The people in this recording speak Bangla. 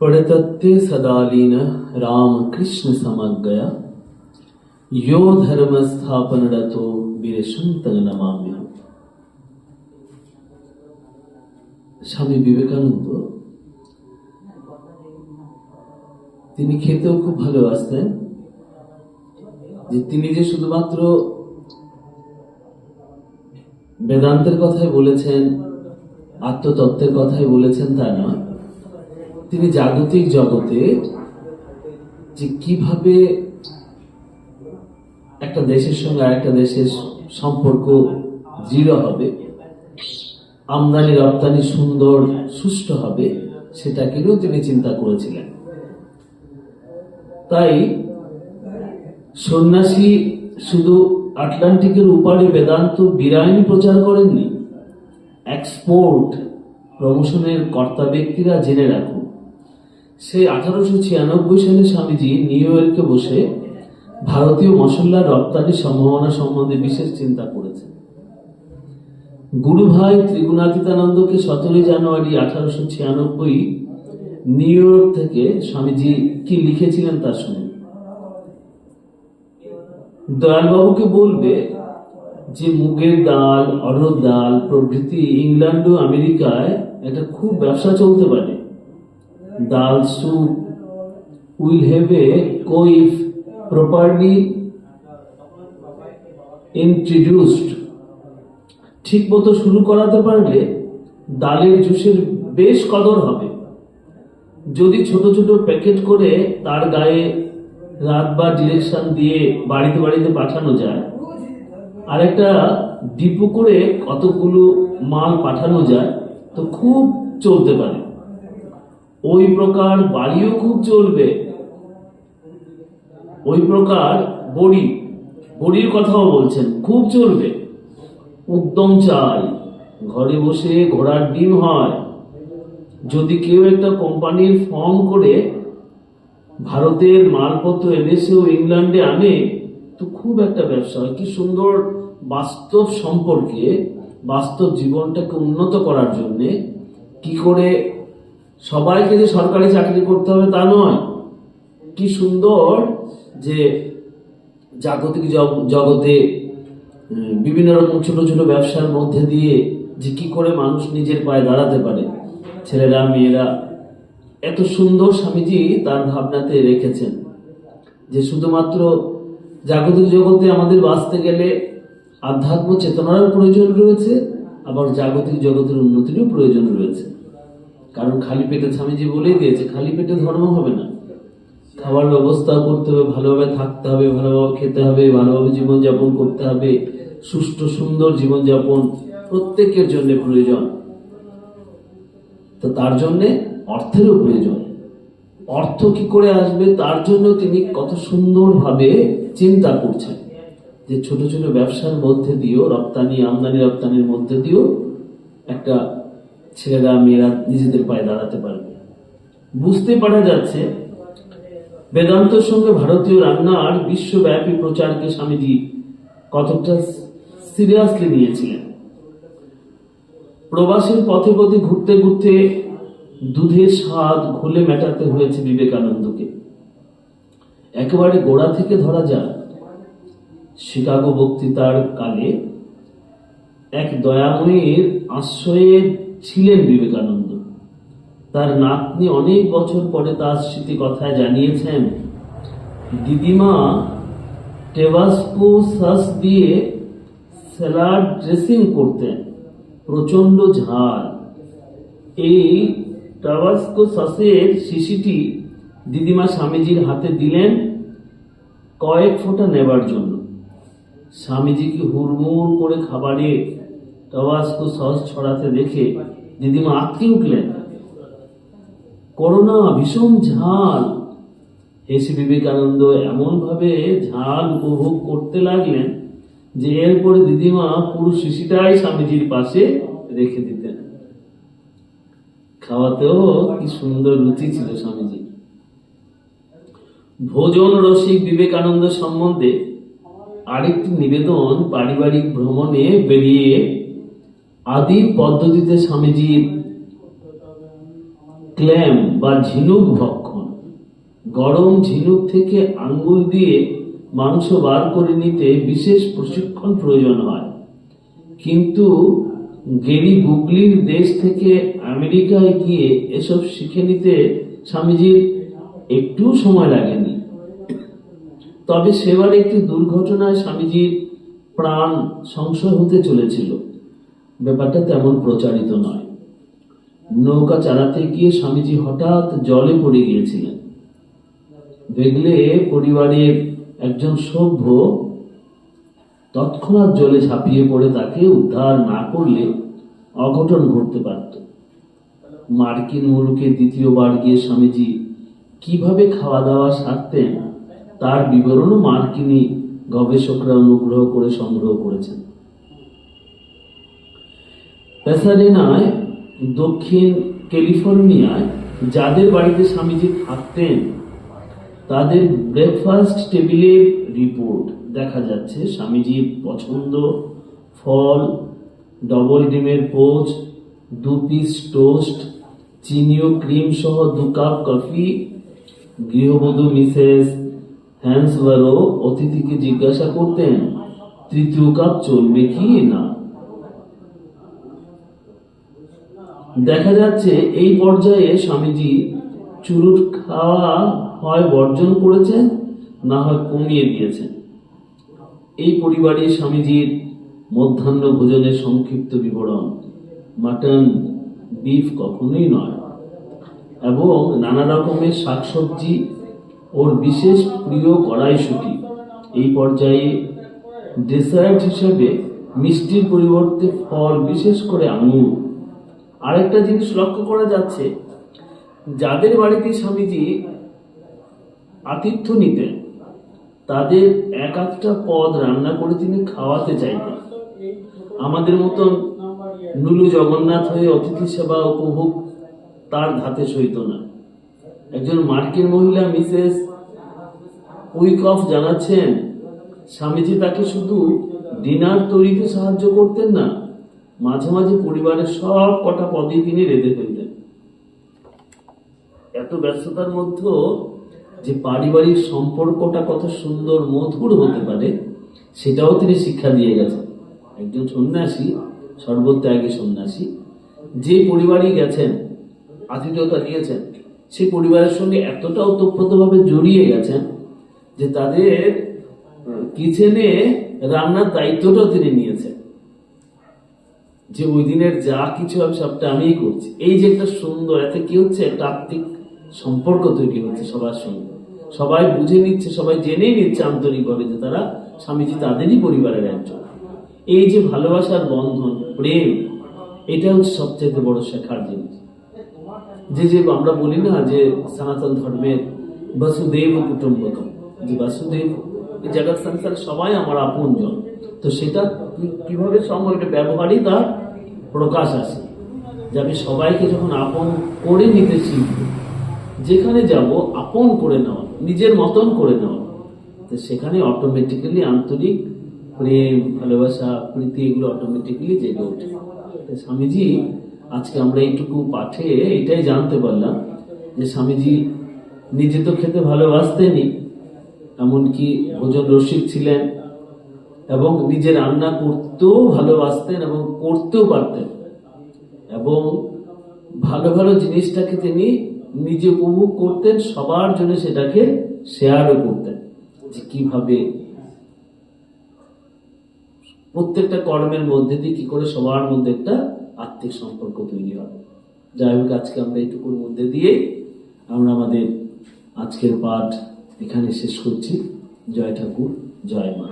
पड़तत्ते सदालीन रामकृष्ण समग्गया यो धर्म स्थापन रतो বীরসন্তন নমাম্য স্বামী বিবেকানন্দ তিনি খেতেও খুব ভালোবাসতেন যে তিনি যে শুধুমাত্র বেদান্তের কথাই বলেছেন আত্মতত্ত্বের কথাই বলেছেন তা নয় তিনি জাগতিক জগতে যে কীভাবে একটা দেশের সঙ্গে আরেকটা দেশের সম্পর্ক দৃঢ় হবে, আমদানি, রপ্তানি সুন্দর, সুষ্ঠু হবে সেটাকে নিয়েও তিনি চিন্তা করেছিলেন। তাই সন্ন্যাসী শুধু আটলান্টিকের উপারে বেদান্ত বিরায়নী প্রচার করেননি এক্সপোর্ট প্রমোশনের কর্তা ব্যক্তিরা জেনে রাখুন। সেই আঠারোশো ছিয়ানব্বই সালে স্বামীজি নিউ ইয়র্কে বসে ভারতীয় মশলা রপ্তানি সম্ভাবনা সম্বন্ধে বিশেষ চিন্তা করেছেন। গুরু ভাই ত্রিগুণাতীতানন্দকে সতেরোই জানুয়ারি আঠারোশো ছিয়ানব্বই নিউ ইয়র্ক থেকে স্বামীজি কি লিখেছিলেন তার শুনে দয়ালবাবুকে বলবে যে মুগের ডাল, অড়হর ডাল প্রভৃতি ইংল্যান্ড ও আমেরিকায় একটা খুব ব্যবসা চলতে পারে। Dal soup will have a coif properly introduced. ঠিক মতো শুরু করাতে পারলে ডালের জুসের বেশ কদর হবে। যদি ছোট ছোট প্যাকেট করে তার গায়ে রাত বা ডিরেকশন দিয়ে বাড়িতে বাড়িতে পাঠানো যায় আর একটা ডিপু করে কতগুলো মাল পাঠানো যায়, তো খুব চলতে পারে। ওই প্রকার বাড়িও খুব চলবে ওই প্রকার বড়ি, বড়ির কথাও বলছেন, খুব চলবে উদ্যম চাই, ঘরে বসে ঘোড়ার ডিম হয়। যদি কেউ একটা কোম্পানির ফর্ম করে ভারতের মালপত্র এদেশেও ইংল্যান্ডে আনে, তো খুব একটা ব্যবসা হয়। কি সুন্দর বাস্তব সম্পর্কে, বাস্তব জীবনটাকে উন্নত করার জন্যে কি করে সবাইকে যে সরকারি চাকরি করতে হবে তা নয়। কি সুন্দর যে জাগতিক জগতে বিভিন্ন রকম ছোট ছোট ব্যবসার মধ্যে দিয়ে যে কি করে মানুষ নিজের পায়ে দাঁড়াতে পারে। ছেলেরা, মেয়েরা এত সুন্দর স্বামীজি তার ভাবনাতে রেখেছেন যে শুধুমাত্র জাগতিক জগতে আমাদের বাঁচতে গেলে আধ্যাত্ম চেতনারও প্রয়োজন রয়েছে, আবার জাগতিক জগতের উন্নতিরও প্রয়োজন রয়েছে। কারণ খালি পেটে স্বামীজি বলেই দিয়েছে, খালি পেটে ধর্ম হবে না। খাবার ব্যবস্থা করতে হবে, ভালোভাবে থাকতে হবে, ভালোভাবে খেতে হবে, ভালোভাবে জীবনযাপন করতে হবে, সুষ্ঠু, সুন্দর জীবনযাপন প্রত্যেকের জন্য প্রয়োজন। তো তার জন্যে অর্থেরও প্রয়োজন। অর্থ কি করে আসবে? তার জন্য তিনি কত সুন্দরভাবে চিন্তা করছেন। যে ছোট ছোট ব্যবসার মধ্যে দিয়েও রপ্তানি, আমদানি, রপ্তানির মধ্যে দিয়েও একটা ছেলেরা, মেয়েরা নিজেদের পায়ে দাঁড়াতে পারবে। বুঝতে পারা যাচ্ছে, বেদান্তর সঙ্গে ভারতীয় রান্নার বিশ্বব্যাপী প্রচারকে স্বামীজি কতটা সিরিয়াসলি নিয়েছিলেন। প্রবাসের পথে পথে ঘুরতে ঘুরতে দুধের স্বাদ ঘোলে মেটাতে হয়েছে বিবেকানন্দকে। একেবারে গোড়া থেকে ধরা যাক, শিকাগো বক্তৃতার কালে এক দয়াময়ীর আশ্রয়ে ছিলেন বিবেকানন্দ। তার নাতনি অনেক বছর পরে তার স্মৃতি কথায় জানিয়েছেন, দিদিমা টেবাস্কো সস দিয়ে স্যালাড ড্রেসিং করতেন প্রচণ্ড ঝাল। এই টাবাস্কো সসের শিশিটি দিদিমা স্বামীজির হাতে দিলেন কয়েক ফোঁটা নেবার জন্য। স্বামীজিকে হুড়মুড় করে খাবারে টাবাস্কো সস ছড়াতে দেখে দিদিমা আটকে উঠলেন করোনা ভীষণ ঝাল। হেসে বিবেকানন্দ এমন ভাবে ঝাল উপভোগ করতে লাগলেন যে এরপরে দিদিমা পুরো শিশিটাই স্বামীজির পাশে রেখে দিতেন। খাওয়াতেও কি সুন্দর রুচি ছিল স্বামীজি। ভোজন রসিক বিবেকানন্দ সম্বন্ধে আরেকটি নিবেদন পারিবারিক ভ্রমণে বেরিয়ে আদি পদ্ধতিতে স্বামীজির ক্ল্যাম বা ঝিনুক ভক্ষণ। গরম ঝিনুক থেকে আঙ্গুল দিয়ে মাংস বার করে নিতে বিশেষ প্রশিক্ষণ প্রয়োজন হয়। কিন্তু গেরি গুগলির দেশ থেকে আমেরিকায় গিয়ে এসব শিখে নিতে স্বামীজির একটু সময় লাগেনি। তবে সেবার একটি দুর্ঘটনায় স্বামীজির প্রাণ সংশয় হতে চলেছিল। ব্যাপারটা তেমন প্রচারিত নয়। নৌকা চালাতে গিয়ে স্বামীজি হঠাৎ জলে পড়ে গিয়েছিলেন। দেখলে পরিবারের একজন সভ্য তৎক্ষণাৎ জলে ঝাঁপিয়ে পড়ে তাকে উদ্ধার না করলে অঘটন ঘটতে পারত। মার্কিন মুলুকে দ্বিতীয়বার গিয়ে স্বামীজি কীভাবে খাওয়া দাওয়া সারতেন, তার বিবরণও মার্কিনী গবেষকরা অনুগ্রহ করে সংগ্রহ করেছেন। প্যাসাডেনায় দক্ষিণ ক্যালিফোর্নিয়ায় যাদের বাড়িতে স্বামীজি থাকতেন, তাদের ব্রেকফাস্ট টেবিলের রিপোর্ট দেখা যাচ্ছে। স্বামীজির পছন্দ, ফল ডবল ডিমের পোচ, দু পিস টোস্ট চিনি ও ক্রিম সহ দু কাপ কফি গৃহবধূ মিসেস হ্যান্সবারো অতিথিকে জিজ্ঞাসা করতেন, তৃতীয় কাপ চলবে কি না? দেখা যাচ্ছে এই পর্যায়ে স্বামীজি চুরুট খাওয়া হয় বর্জন করেছেন, না হয় কমিয়ে দিয়েছেন। এই পরিবারে স্বামীজির মধ্যাহ্ন ভোজনের সংক্ষিপ্ত বিবরণ, মাটন, বিফ কখনোই নয়। এবং নানা রকমের শাকসবজি ওর বিশেষ প্রিয় কড়াইশুটি। এই পর্যায়ে ডেসার্ট হিসেবে মিষ্টির পরিবর্তে ফল, বিশেষ করে আঙুর আরেকটা জিনিস লক্ষ্য করা যাচ্ছে, যাদের বাড়িতে স্বামীজি আতিথ্য নিতেন, তাদের এক একটা পদ রান্না করে তিনি খাওয়াতে চাইতেন। আমাদের মতন নুলু জগন্নাথ হয়ে অতিথি সেবা উপভোগ তার ধাতে সইত না। একজন মার্কিন মহিলা মিসেস উইকফ জানাচ্ছেন, স্বামীজি তাকে শুধু ডিনার তৈরিতে সাহায্য করতেন না মাঝে মাঝে পরিবারের সব কটা পদই তিনি রেঁধে ফেলতেন। এত ব্যস্ততার মধ্যেও যে পারিবারিক সম্পর্কটা কত সুন্দর, মধুর হতে পারে, সেটাও তিনি শিক্ষা দিয়ে গেছেন। একজন সন্ন্যাসী, সর্বত্যাগী সন্ন্যাসী, যে পরিবারই গেছেন, আতিথ্যতা নিয়েছেন, সেই পরিবারের সঙ্গে এতটা ওতপ্রোতভাবে জড়িয়ে গেছেন যে তাদের কিচেনে রান্নার দায়িত্বটাও তিনি নিয়েছেন। যে ওই দিনের যা কিছু হবে সবটা আমিই করছি। এই যে একটা সুন্দর, এতে কি হচ্ছে? একটা আত্মিক সম্পর্ক তৈরি হচ্ছে সবার সঙ্গে। সবাই বুঝে নিচ্ছে, সবাই জেনেই নিচ্ছে আন্তরিকভাবে যে তারা স্বামীজি তাদেরই পরিবারের একজন। এই যে ভালোবাসার বন্ধন, প্রেম, এটা হচ্ছে সবচেয়ে বড় শেখার জিনিস। যে যে আমরা বলি না যে সনাতন ধর্মের বসুদেব কুটুম্বকম। যে বাসুদেব, এই জগৎ সংসার সবাই আমার আপনজন। তো সেটা কীভাবে এটা ব্যবহারই তার প্রকাশ আসে যে আমি সবাইকে যখন আপন করে নিতে শিখব, যেখানে যাব আপন করে নেওয়া, নিজের মতন করে নেওয়া, তো সেখানে অটোমেটিক্যালি আন্তরিক প্রেম, ভালোবাসা, প্রীতি এগুলো অটোমেটিক্যালি জেগে ওঠে। স্বামীজি, আজকে আমরা এইটুকু পাঠে এটাই জানতে পারলাম যে স্বামীজি নিজে তো খেতে ভালোবাসতেনই, এমনকি ভোজন রসিক ছিলেন এবং নিজে রান্না করতেও ভালোবাসতেন এবং করতেও পারতেন। এবং ভালো ভালো জিনিসটাকে তিনি নিজে উপভোগ করতেন, সবার জন্য সেটাকে শেয়ারও করতেন। যে কীভাবে প্রত্যেকটা কর্মের মধ্যে দিয়ে কি করে সবার মধ্যে একটা আত্মিক সম্পর্ক তৈরি হবে যাই হোক, আজকে আমরা এইটুকুর মধ্যে দিয়ে আমরা আমাদের আজকের পাঠ এখানে শেষ করছি। জয় ঠাকুর, জয় মা।